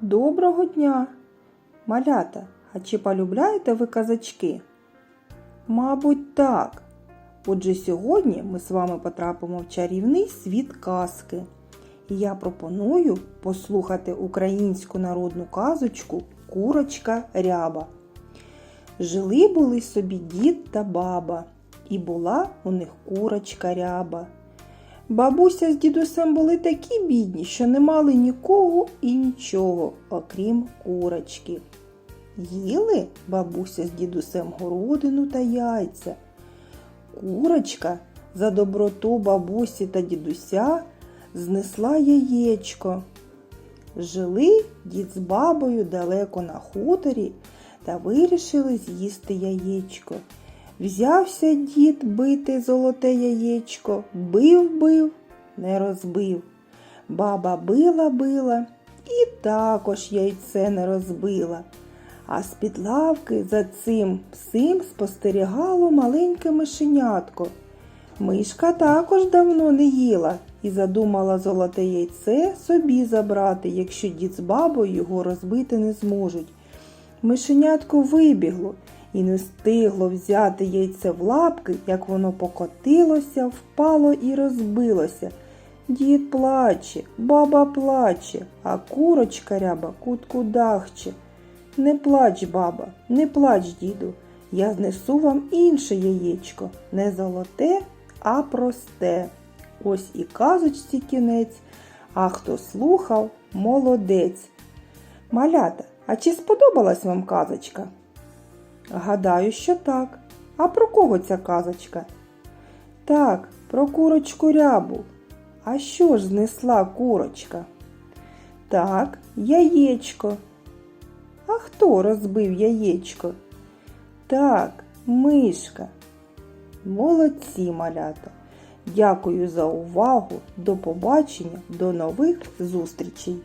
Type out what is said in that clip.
Доброго дня! Малята, а чи полюбляєте ви казачки? Мабуть, так. Отже, сьогодні ми з вами потрапимо в чарівний світ казки. І я пропоную послухати українську народну казочку Курочка Ряба. Жили були собі дід та баба, і була у них курочка ряба. Бабуся з дідусем були такі бідні, що не мали нікого і нічого, окрім курочки. Їли бабуся з дідусем городину та яйця. Курочка за доброту бабусі та дідуся знесла яєчко. Жили дід з бабою далеко на хуторі та вирішили з'їсти яєчко. Взявся дід бити золоте яєчко, бив бив, не розбив. Баба била била і також яйце не розбила. А з-під лавки за цим всім спостерігало маленьке мишенятко. Мишка також давно не їла і задумала золоте яйце собі забрати, якщо дід з бабою його розбити не зможуть. Мишенятко вибігло і не встигло взяти яйце в лапки, як воно покотилося, впало і розбилося. Дід плаче, баба плаче, а курочка ряба кутку дахче. Не плач, баба, не плач, діду. Я знесу вам інше яєчко, не золоте, а просте. Ось і казочці кінець, а хто слухав, молодець. Малята, а чи сподобалась вам казочка? Гадаю, що так. А про кого ця казочка? Так, про курочку рябу. А що ж знесла курочка? Так, яєчко. А хто розбив яєчко? Так, мишка. Молодці малята. Дякую за увагу. До побачення, до нових зустрічей!